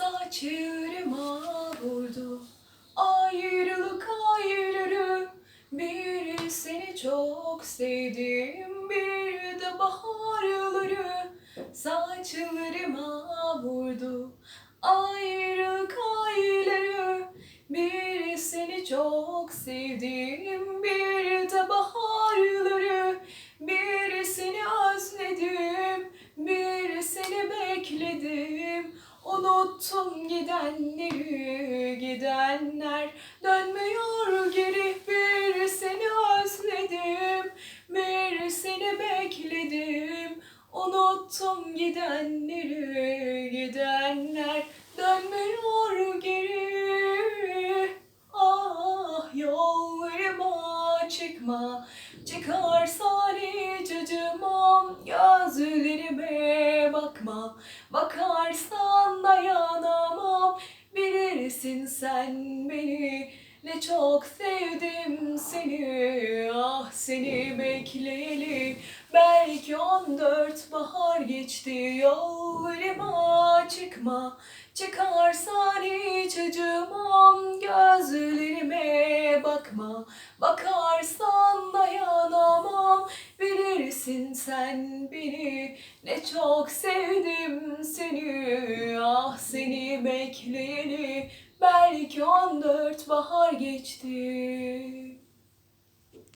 saçlarıma vurdu. Ayrılık ayrılık. Bir seni çok sevdim bir de baharları. Saçlarıma vurdu. Ayrılık ayrılık. Bir seni çok sevdim bir de baharları. Bir seni özledim bir seni bekledim unuttum gidenleri gidenler. Dönmüyor geri bir seni özledim. Bir seni bekledim. Unuttum gidenleri gidenler. Dönmüyor geri. Ah yollarıma çıkma. Çıkarsan Bakarsan dayanamam. Bilirsin sen beni. Ne çok sevdim seni. Ah seni bekleyeli. Belki on dört bahar geçti. Yollarıma çıkma. Çıkarsan hiç acımam. Gözlerime bakma. Dayanamam Bilirsin sen beni? Ne çok sevdim seni. Ah seni bekleyeli. Belki on dört bahar geçti